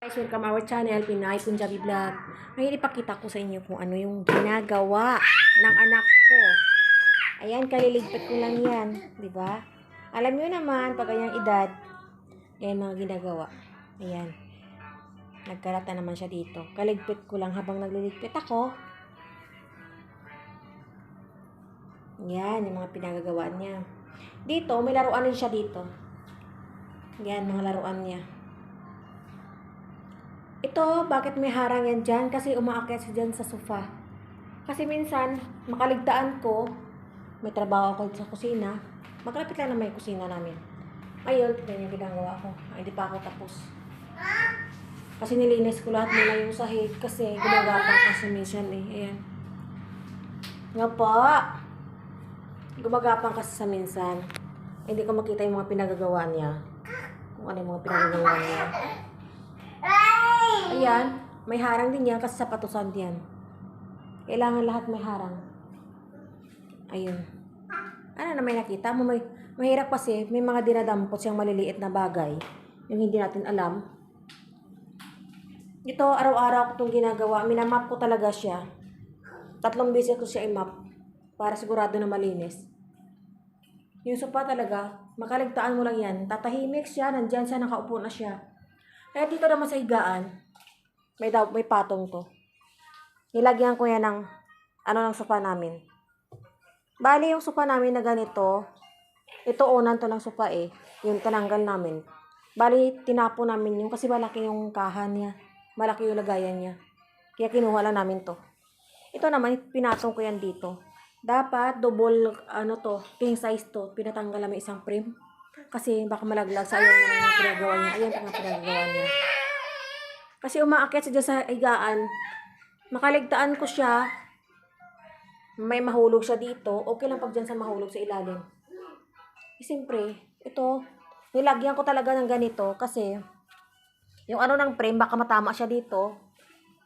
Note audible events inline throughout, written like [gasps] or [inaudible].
Guys, welcome our channel, Pinay Punjabi Vlog. Ngayon ipakita ko sa inyo kung ano yung ginagawa ng anak ko. Ayan, kaliligpit ko lang yan. ba? Alam nyo naman, pag ganyang edad, yan mga ginagawa. Ayan. Nagkarata naman siya dito. Kaligpit ko lang habang nagliligpit ako. Yan, yung mga pinagagawaan niya. Dito, may laruan din siya dito. Yan, mga laruan niya. Ito, bakit may harang yan dyan? Kasi umaakyat siya dyan sa sofa. Kasi minsan, makaligtaan ko, may trabaho ako sa kusina, makalapit lang na may kusina namin. Ayun, tignan yung ginagawa ko. Ay, di pa ako tapos. Kasi nilinis ko lahat muna yung sahig kasi gumagapang kasi minsan eh. Ayan. Nga po. Gumagapang kasi sa minsan. Hindi ko makita yung mga pinagagawa niya. Kung ano yung mga pinagagawa niya. Ayan, may harang din yan kasi sa patusan yan. Kailangan lahat may harang. Ayun. Ano na may nakita mo? May, mahirap kasi, may mga dinadampot siyang maliliit na bagay. Yung hindi natin alam. Ito, araw-araw ko itong ginagawa. Minamap ko talaga siya. Tatlong beses ko siya i-map para sigurado na malinis. Yung sopa talaga, makaligtaan mo lang yan. Tatahimik siya, nandyan siya, nakaupo na siya. Kaya dito naman sa higaan, may, daw, may patong to. Nilagyan ko yan ng, ano ng sopa namin. Bali, yung sopa namin na ganito, ito unan to ng sopa eh. Yung tinanggal namin. Bali, tinapo namin yung, kasi malaki yung kahan niya. Malaki yung lagayan niya. Kaya kinuha lang namin to. Ito naman, pinatong ko yan dito. Dapat, double, ano to, king size to. Pinatanggal namin isang frame. Kasi baka malaglag sa ayaw naman yung pinagawa niya. Ayan ang pinagawa niya. Kasi umaakyat siya sa higaan. Makaligtaan ko siya. May mahulog siya dito. Okay lang pag dyan sa mahulog sa ilalim. Eh, siyempre, ito, nilagyan ko talaga ng ganito kasi yung ano ng frame, baka matama siya dito.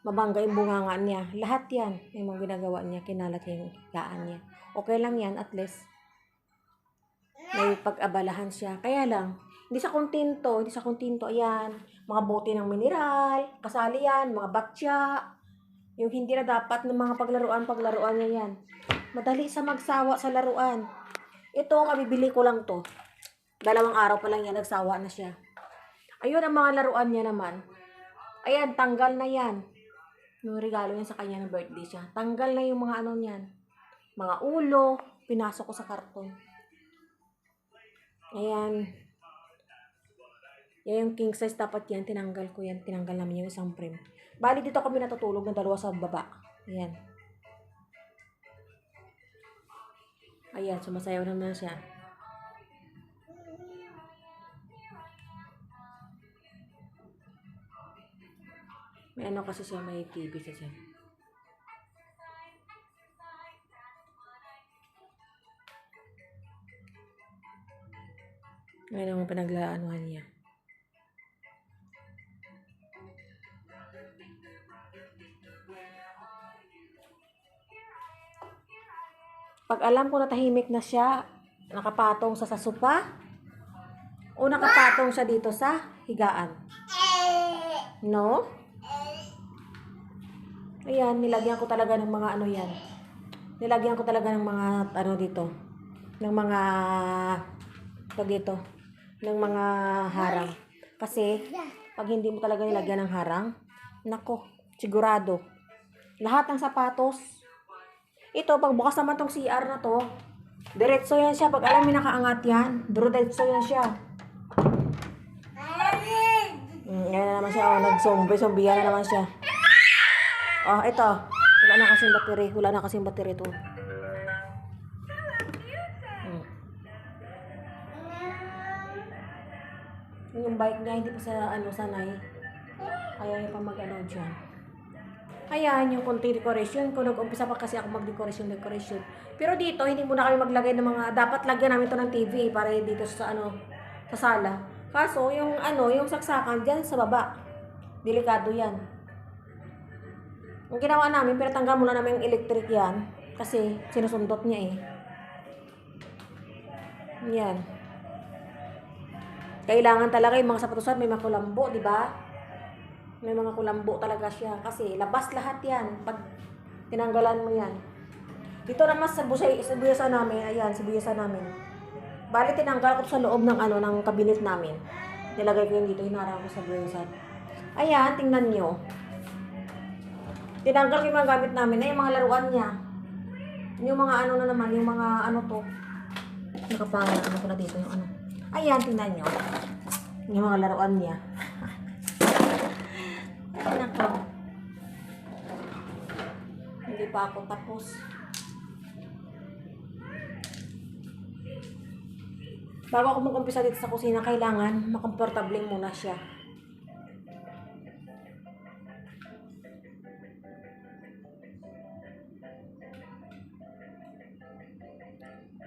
Mabangga yung bunganga niya. Lahat yan, yung mga ginagawa niya, kinalat yung higaan niya. Okay lang yan, at least may pag-abalahan siya. Kaya lang, hindi sa kontento, hindi sa kontento, ayan, mga bote ng mineral, kasali yan, mga batya, yung hindi na dapat ng mga paglaruan, paglaruan niya yan. Madali sa magsawa sa laruan. Ito, kabibili ko lang to. Dalawang araw pa lang yan, nagsawa na siya. Ayun ang mga laruan niya naman. Ayan, tanggal na yan. Yung regalo niya sa kanya ng birthday siya. Tanggal na yung mga ano niyan. Mga ulo, pinasok ko sa karton. Ayan. Yan yung king size dapat yan. Tinanggal ko yan. Tinanggal namin yung isang frame. Bali dito kami natutulog ng dalawa sa baba. Ayan. Ayan, sumasayaw naman siya. May ano kasi siya, may TV sa siya. Ngayon ang pinaglaanuhan niya. Pag alam ko na tahimik na siya, nakapatong sa sasupa, o nakapatong siya dito sa higaan. No? Ayan, nilagyan ko talaga ng mga ano yan. Nilagyan ko talaga ng mga ano dito. Ng mga pag dito. Ng mga harang. Kasi, pag hindi mo talaga nilagyan ng harang, nako, sigurado. Lahat ng sapatos, ito, pagbukas naman tong CR na to, diretso yan siya. Pag alam mo nakaangat yan, diretso yan siya. Mm, yan na naman siya. Oh, nag-zombie. Zombie yan na naman siya. Oh, ito. Wala na kasing battery. Wala na kasing battery to. Yung bike niya, hindi pa sa ano, sanay. Ayaw niya pa mag-ano dyan. Ayan, yung konti decoration. Kung nag-umpisa pa kasi ako mag-decoration, decoration. Pero dito, hindi muna kami maglagay ng mga, dapat lagyan namin to ng TV para dito sa ano, sa sala. Kaso, yung ano, yung saksakan dyan sa baba. Delikado yan. Ang ginawa namin, pero tanggal muna namin yung electric yan. Kasi, sinusundot niya eh. Yan. Kailangan talaga yung mga sapatusan may makulambo, di ba? May mga kulambo talaga siya. Kasi labas lahat yan. Pag tinanggalan mo yan. Dito naman sa busay, sa buyasan namin, ayan, sa buyasan namin. Bali, tinanggal ko sa loob ng ano, ng kabinet namin. Nilagay ko yun dito, hinarang ko sa buyasan. Ayan, tingnan nyo. Tinanggal ko yung mga gamit namin. Ay, yung mga laruan niya. Yung mga ano na naman, yung mga ano to. Nakapanga, ano ko na dito, yung ano. Ayan, tingnan nyo. Yung mga laruan niya. Ay, nako. Hindi pa ako tapos. Bago ako mag-umpisa dito sa kusina, kailangan makomportable muna siya.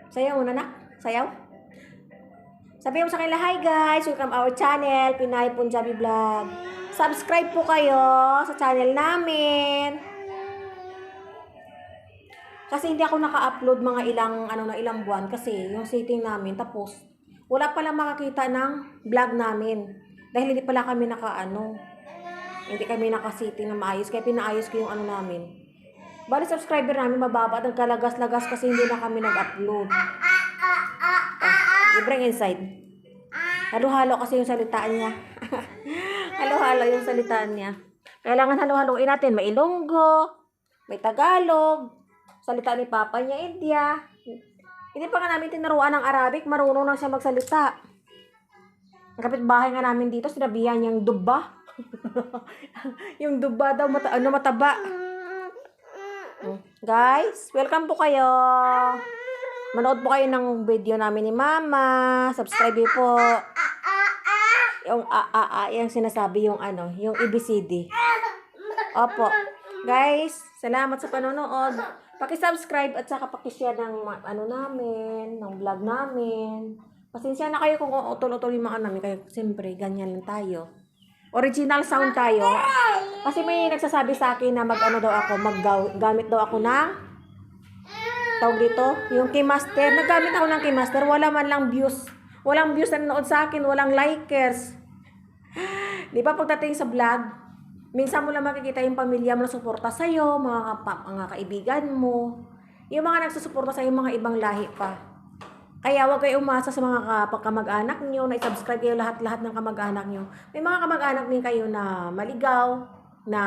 Sayaw muna na. Sayaw. Sabi mo sa kanila, hi guys, welcome our channel, Pinay Punjabi Vlog. Subscribe po kayo sa channel namin. Kasi hindi ako naka-upload mga ilang ano na ilang buwan kasi yung setting namin tapos wala pala makakita ng vlog namin dahil hindi pala kami naka-ano hindi kami naka-setting na maayos kaya pinaayos ko yung ano namin. Bali subscriber namin mababa at nagkalagas-lagas kasi hindi na kami nag-upload. Oh, bring inside. Halo-halo kasi yung salitaan niya. [laughs] halo-halo yung salitaan niya. Kailangan halo-haloin natin. May Ilonggo, may Tagalog, salita ni Papa niya, India. Hindi pa nga namin tinuruan ng Arabic, marunong na siya magsalita. Ang kapitbahay nga namin dito, sinabihan niyang dubba. [laughs] yung dubba daw, mata, ano, mataba. [laughs] Guys, welcome po kayo. Manood po kayo ng video namin ni Mama. Subscribe po. Yung a a a yung sinasabi yung ano, yung ABCD. Opo. Guys, salamat sa panonood. Paki-subscribe at saka paki-share ng ano namin, ng vlog namin. Pasensya na kayo kung utol-utol yung mga namin. Kaya siyempre, ganyan lang tayo. Original sound tayo. Kasi may nagsasabi sa akin na mag-ano daw ako, maggamit daw ako ng tawag dito, yung Keymaster. Naggamit ako ng Keymaster, wala man lang views. Walang views na nanood sa akin, walang likers. [gasps] Di ba pagdating sa vlog, minsan mo lang makikita yung pamilya mo na suporta sa'yo, mga, kapa, mga kaibigan mo. Yung mga nagsusuporta sa'yo, mga ibang lahi pa. Kaya huwag kayo umasa sa mga ka- kamag-anak nyo, na i-subscribe kayo lahat-lahat ng kamag-anak nyo. May mga kamag-anak din kayo na maligaw, na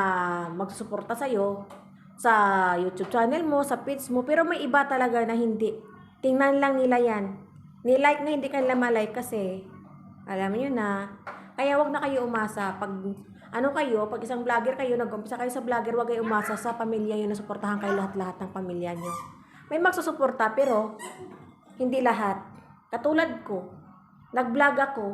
magsusuporta sa'yo sa YouTube channel mo, sa page mo, pero may iba talaga na hindi. Tingnan lang nila yan. Ni-like na hindi kanila malike kasi alam niyo na. Kaya wag na kayo umasa pag ano kayo, pag isang vlogger kayo, nag-umpisa kayo sa vlogger, wag kayo umasa sa pamilya yun na suportahan kayo lahat-lahat ng pamilya nyo. May magsusuporta pero hindi lahat. Katulad ko, nag-vlog ako,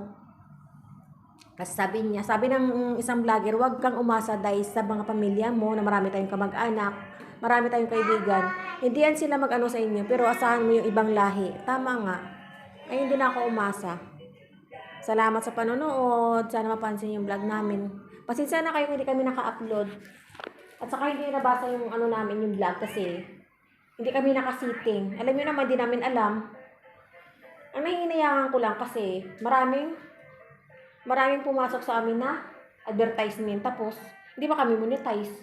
sabi niya, sabi ng isang vlogger, huwag kang umasa dahil sa mga pamilya mo na marami tayong kamag-anak, marami tayong kaibigan. Hindi yan sila mag-ano sa inyo, pero asahan mo yung ibang lahi. Tama nga. Ay, hindi na ako umasa. Salamat sa panonood. Sana mapansin yung vlog namin. Pasensya na kayo hindi kami naka-upload. At saka hindi nabasa yung ano namin, yung vlog kasi hindi kami nakasiting. Alam niyo naman, di namin alam. Ang nahihinayangan ko lang kasi maraming maraming pumasok sa amin na advertisement tapos hindi pa kami monetize.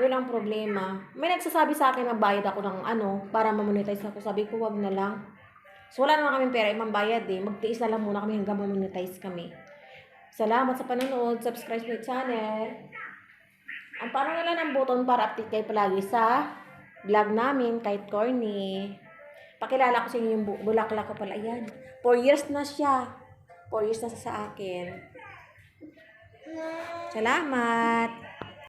Yun ang problema. May nagsasabi sa akin na bayad ako ng ano para ma-monetize ako. Sabi ko, wag na lang. So, wala naman kami pera, ibang bayad eh. Magtiis na lang muna kami hanggang ma-monetize kami. Salamat sa panonood. Subscribe my channel. Ang parang nila ng button para update kayo palagi sa vlog namin kahit corny. Pakilala ko sa inyo yung bu- bulaklak ko pala. Ayan. 4 years na siya. 4 years na sa akin. Salamat.